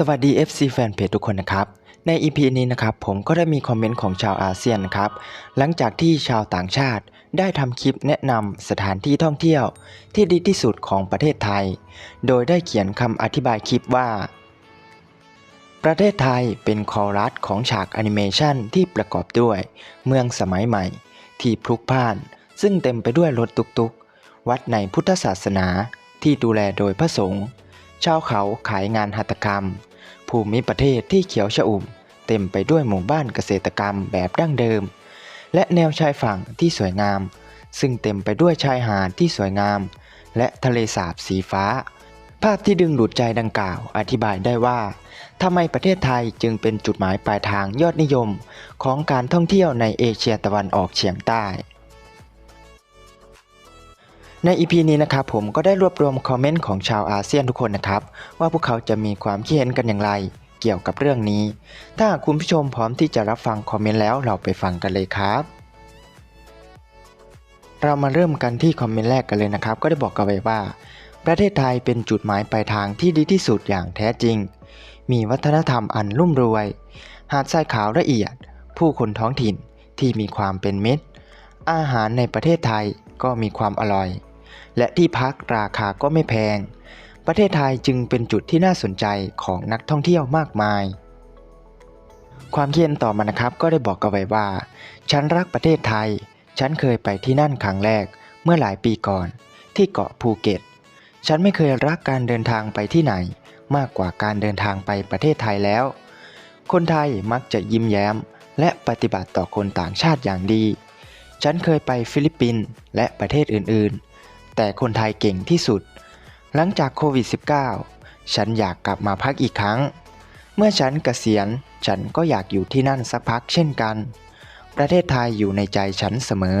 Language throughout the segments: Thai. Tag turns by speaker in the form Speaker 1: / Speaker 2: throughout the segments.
Speaker 1: สวัสดี FC แฟนเพจทุกคนนะครับ ใน EP นี้นะครับผมก็ได้มีคอมเมนต์ของชาวอาเซียนนะครับ หลังจากที่ชาวต่างชาติได้ทำคลิปแนะนำสถานที่ท่องเที่ยวที่ดีที่สุดของประเทศไทย โดยได้เขียนคำอธิบายคลิปว่า ประเทศไทยเป็นคอรัสของฉากแอนิเมชันที่ประกอบด้วย เมืองสมัยใหม่ ที่พลุกพล่าน ซึ่งเต็มไปด้วยรถตุกๆ วัดในพุทธศาสนาที่ดูแลโดยพระสงฆ์ชาวเขาขายงานหัตถกรรม ภูมิประเทศที่เขียวชอุ่ม เต็มไปด้วยหมู่บ้านเกษตรกรรมแบบดั้งเดิม และแนวชายฝั่งที่สวยงาม ซึ่งเต็มไปด้วยชายหาดที่สวยงาม และทะเลสาบสีฟ้า ภาพที่ดึงดูดใจดังกล่าว อธิบายได้ว่าทำไมประเทศไทยจึงเป็นจุดหมายปลายทางยอดนิยม ของการท่องเที่ยวในเอเชียตะวันออกเฉียงใต้ ใน EP นี้นะครับผมก็ได้รวบรวมคอมเมนต์ของชาวอาเซียนทุกคนนะครับ ว่าพวกเขาจะมีความคิดเห็นกันอย่างไร เกี่ยวกับเรื่องนี้ ถ้าคุณผู้ชมพร้อมที่จะรับฟังคอมเมนต์แล้วเราไปฟังกันเลยครับ เรามาเริ่มกันที่คอมเมนต์แรกกันเลยนะครับ ก็ได้บอกกันไว้ว่า ประเทศไทยเป็นจุดหมายปลายทางที่ดีที่สุดอย่างแท้จริง มีวัฒนธรรมอันรุ่มรวย หาดทรายขาวละเอียด ผู้คนท้องถิ่นที่มีความเป็นมิตร อาหารในประเทศไทยก็มีความอร่อย และที่พักราคาก็ไม่แพง ประเทศไทยจึงเป็นจุดที่น่าสนใจของนักท่องเที่ยวมากมาย ความเคียนต่อมานะครับก็ได้บอกกันไว้ว่า ฉันรักประเทศไทย ฉันเคยไปที่นั่นครั้งแรกเมื่อหลายปีก่อน ที่เกาะภูเก็ต ฉันไม่เคยรักการเดินทางไปที่ไหน มากกว่าการเดินทางไปประเทศไทยแล้ว คนไทยมักจะยิ้มแย้ม และปฏิบัติต่อคนต่างชาติอย่างดีฉันเคยไปฟิลิปปินส์และประเทศอื่นๆ แต่คนไทยเก่งที่สุด หลังจากโควิด -19 ฉันอยากกลับมาพักอีกครั้ง เมื่อฉันเกษียณ ฉันก็อยากอยู่ที่นั่นสักพักเช่นกัน ประเทศไทยอยู่ในใจฉันเสมอ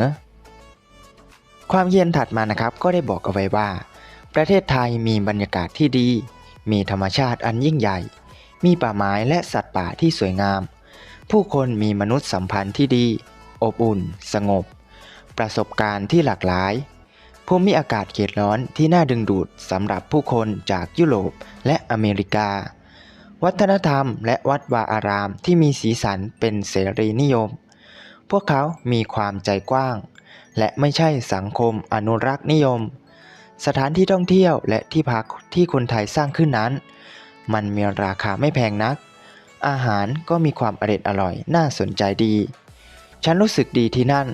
Speaker 1: ความเย็นถัดมานะครับก็ได้บอกเอาไว้ว่า ประเทศไทยมีบรรยากาศที่ดี มีธรรมชาติอันยิ่งใหญ่ มีป่าไม้และสัตว์ป่าที่สวยงาม ผู้คนมีมนุษยสัมพันธ์ที่ดี อบอุ่น สงบ ประสบการณ์ที่หลากหลาย ภูมิอากาศเขตร้อนที่น่าดึงดูดสำหรับผู้คนจากยุโรปและอเมริกา วัฒนธรรมและวัดวาอารามที่มีสีสันเป็นเสรีนิยม พวกเขามีความใจกว้าง และไม่ใช่สังคมอนุรักษ์นิยม สถานที่ท่องเที่ยวและที่พักที่คนไทยสร้างขึ้นนั้น มันมีราคาไม่แพงนัก อาหารก็มีความอร่อยอร่อยน่าสนใจดี ฉันรู้สึกดีที่นั่น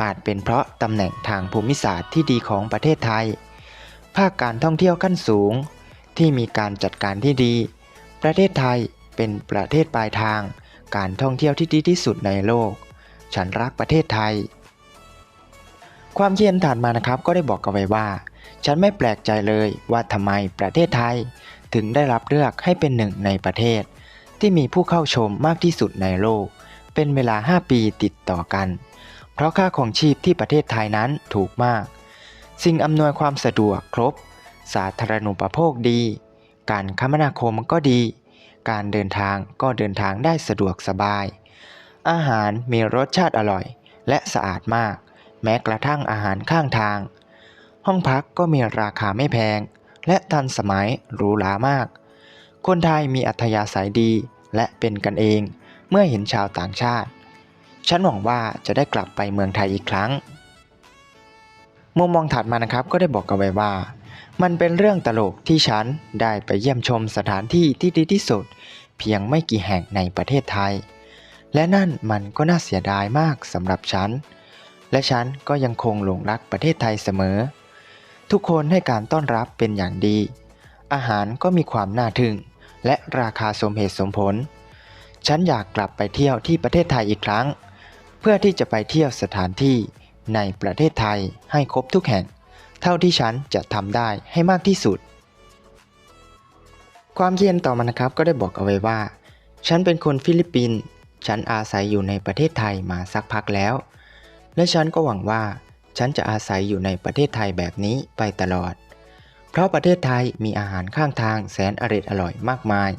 Speaker 1: อาจเป็นเพราะตำแหน่งทางภูมิศาสตร์ที่ดีของประเทศไทย ภาคการท่องเที่ยวขั้นสูง ที่มีการจัดการที่ดี ประเทศไทยเป็นประเทศปลายทาง การท่องเที่ยวที่ดีที่สุดในโลก ฉันรักประเทศไทย ความเย็นถัดมานะครับก็ได้บอกกันไว้ว่า ฉันไม่แปลกใจเลยว่าทำไมประเทศไทย ถึงได้รับเลือกให้เป็นหนึ่งในประเทศ ที่มีผู้เข้าชมมากที่สุดในโลก เป็นเวลา 5 ปีติดต่อกัน เพราะค่าของชีพที่ประเทศไทยนั้นถูกมาก สิ่งอำนวยความสะดวกครบ สาธารณูปโภคดี การคมนาคมก็ดี การเดินทางก็เดินทางได้สะดวกสบาย อาหารมีรสชาติอร่อย และสะอาดมาก แม้กระทั่งอาหารข้างทาง ห้องพักก็มีราคาไม่แพง และทันสมัยหรูหรามาก คนไทยมีอัธยาศัยดีและเป็นกันเอง เมื่อเห็นชาวต่างชาติ ฉันหวังว่าจะได้กลับไปเมืองไทยอีกครั้ง มุมมองถัดมานะครับก็ได้บอกกันไว้ว่า มันเป็นเรื่องตลกที่ฉันได้ไปเยี่ยมชมสถานที่ที่ดีที่สุด เพียงไม่กี่แห่งในประเทศไทย และนั่นมันก็น่าเสียดายมากสำหรับฉัน และฉันก็ยังคงหลงรักประเทศไทยเสมอ ทุกคนให้การต้อนรับเป็นอย่างดี อาหารก็มีความน่าทึ่ง และราคาสมเหตุสมผลฉันอยากกลับไปเที่ยวที่ประเทศไทยอีกครั้ง พื่อที่จะไปเที่ยวสถานที่ในประเทศไทยให้ครบทุกแห่ง เท่าที่ฉันจะทำได้ให้มากที่สุด ความเย็นต่อมานะครับก็ได้บอกเอาไว้ว่า ฉันเป็นคนฟิลิปปินส์ฉันอาศัยอยู่ในประเทศไทยมาสักพักแล้ว และฉันก็หวังว่า ฉันจะอาศัยอยู่ในประเทศไทยแบบนี้ไปตลอด เพราะประเทศไทยมีอาหารข้างทางแสนอร่อยอร่อยมากมาย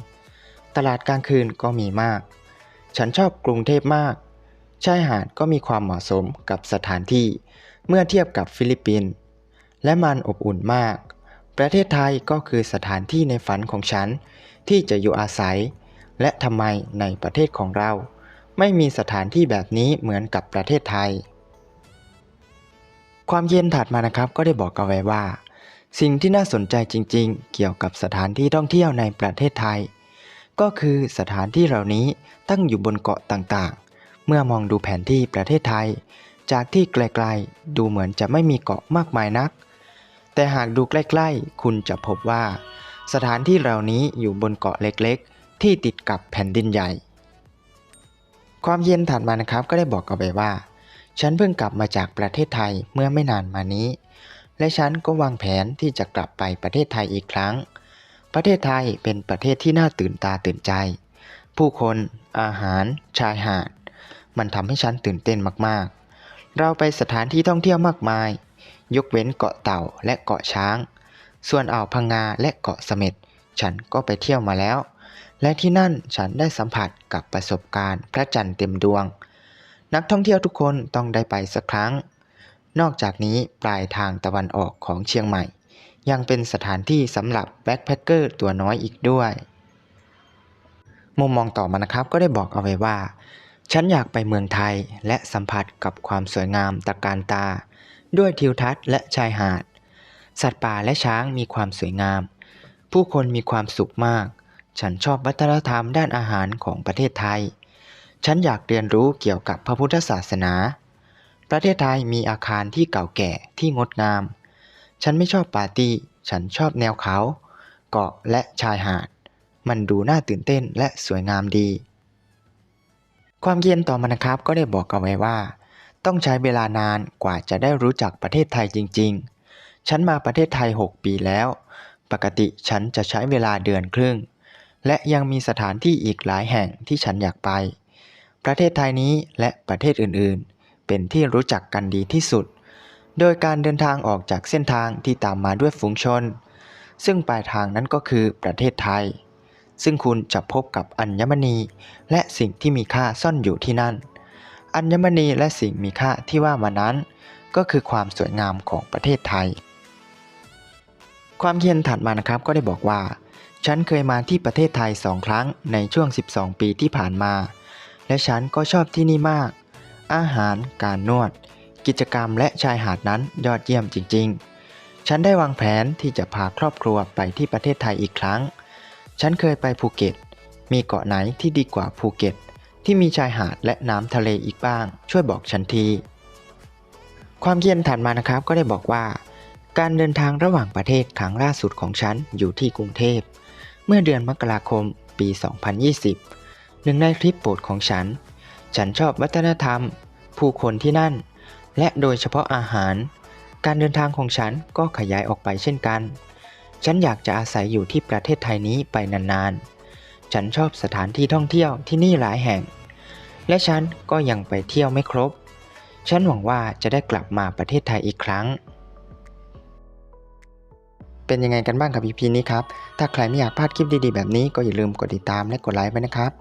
Speaker 1: ตลาดกลางคืนก็มีมาก ฉันชอบกรุงเทพมาก ชายหาดก็มีความเหมาะสมกับสถานที่เมื่อเทียบกับฟิลิปปินส์และมันอบอุ่นมาก ประเทศไทยก็คือสถานที่ในฝันของฉันที่จะอยู่อาศัย และทำไมในประเทศของเรา ไม่มีสถานที่แบบนี้เหมือนกับประเทศไทย ความเย็นถัดมานะครับก็ได้บอกเอาไว้ว่า สิ่งที่น่าสนใจจริง ๆ เกี่ยวกับสถานที่ท่องเที่ยวในประเทศไทย ก็คือสถานที่เหล่านี้ตั้งอยู่บนเกาะต่างๆ เมื่อมองดูแผนที่ประเทศไทย จากที่ไกลๆ ดูเหมือนจะไม่มีเกาะมากมายนัก แต่หากดูใกล้ๆ คุณจะพบว่า สถานที่เหล่านี้อยู่บนเกาะเล็กๆ ที่ติดกับแผ่นดินใหญ่ ความเย็นถัดมานะครับก็ได้บอกเอาไว้ว่า ฉันเพิ่งกลับมาจากประเทศไทยเมื่อไม่นานมานี้ และฉันก็วางแผนที่จะกลับไปประเทศไทยอีกครั้ง ประเทศไทยเป็นประเทศที่น่าตื่นตาตื่นใจ ผู้คน อาหาร ชายหาด มันทำให้ฉันตื่นเต้นมากๆ เราไปสถานที่ท่องเที่ยวมากมาย ยกเว้นเกาะเต่าและเกาะช้าง ส่วนอ่าวพังงาและเกาะเสม็ดฉันก็ไปเที่ยวมาแล้ว และที่นั่นฉันได้สัมผัสกับประสบการณ์พระจันทร์เต็มดวง นักท่องเที่ยวทุกคนต้องได้ไปสักครั้ง นอกจากนี้ปลายทางตะวันออกของเชียงใหม่ ยังเป็นสถานที่สำหรับแบ็คแพคเกอร์ตัวน้อยอีกด้วย มุมมองต่อมานะครับก็ได้บอกเอาไว้ว่า ฉันอยากไปเมืองไทยและสัมผัสกับความสวยงามตระการตา ด้วยทิวทัศน์และชายหาด สัตว์ป่าและช้างมีความสวยงาม ผู้คนมีความสุขมาก ฉันชอบวัฒนธรรมด้านอาหารของประเทศไทย ฉันอยากเรียนรู้เกี่ยวกับพระพุทธศาสนา ประเทศไทยมีอาคารที่เก่าแก่ที่งดงาม ฉันไม่ชอบปาร์ตี้ ฉันชอบแนวเขา เกาะและชายหาด มันดูน่าตื่นเต้นและสวยงามดี ความเย็นต่อมานะครับก็ได้บอกเอาไว้ว่า ต้องใช้เวลานานกว่าจะได้รู้จักประเทศไทยจริง ๆ ฉันมาประเทศไทย 6 ปีแล้ว ปกติฉันจะใช้เวลาเดือนครึ่ง และยังมีสถานที่อีกหลายแห่งที่ฉันอยากไป ประเทศไทยนี้และประเทศอื่นๆ เป็นที่รู้จักกันดีที่สุด โดยการเดินทางออกจากเส้นทางที่ตามมาด้วยฝูงชน ซึ่งปลายทางนั้นก็คือประเทศไทย ซึ่งคุณจะพบกับอัญมณีและสิ่งที่มีค่าซ่อนอยู่ที่นั่น อัญมณีและสิ่งมีค่าที่ว่ามานั้น ก็คือความสวยงามของประเทศไทย ความเขียนถัดมานะครับก็ได้บอกว่า ฉันเคยมาที่ประเทศไทยสองครั้งในช่วง 12 ปีที่ผ่านมา และฉันก็ชอบที่นี่มาก อาหาร การนวด กิจกรรมและชายหาดนั้นยอดเยี่ยมจริง ๆ ฉันได้วางแผนที่จะพาครอบครัวไปที่ประเทศไทยอีกครั้ง ฉันเคยไปภูเก็ต มีเกาะไหนที่ดีกว่าภูเก็ต ที่มีชายหาดและน้ำทะเลอีกบ้าง ช่วยบอกฉันทีความเย็นถัดมานะครับก็ได้บอกว่า การเดินทางระหว่างประเทศครั้งล่าสุดของฉันอยู่ที่กรุงเทพ เมื่อเดือนมกราคมปี 2020 หนึ่งในทริปโปรดของฉัน ฉันชอบวัฒนธรรม ผู้คนที่นั่น และโดยเฉพาะอาหาร การเดินทางของฉันก็ขยายออกไปเช่นกัน ฉันอยากจะอาศัยอยู่ที่ประเทศไทยนี้ไปนานๆ ฉันชอบสถานที่ท่องเที่ยวที่นี่หลายแห่ง และฉันก็ยังไปเที่ยวไม่ครบ ฉันหวังว่าจะได้กลับมาประเทศไทยอีกครั้ง เป็นยังไงกันบ้างครับ EP นี้ครับ ถ้าใครไม่อยากพลาดคลิปดีๆแบบนี้ก็อย่าลืมกดติดตามและกดไลค์ไว้นะครับ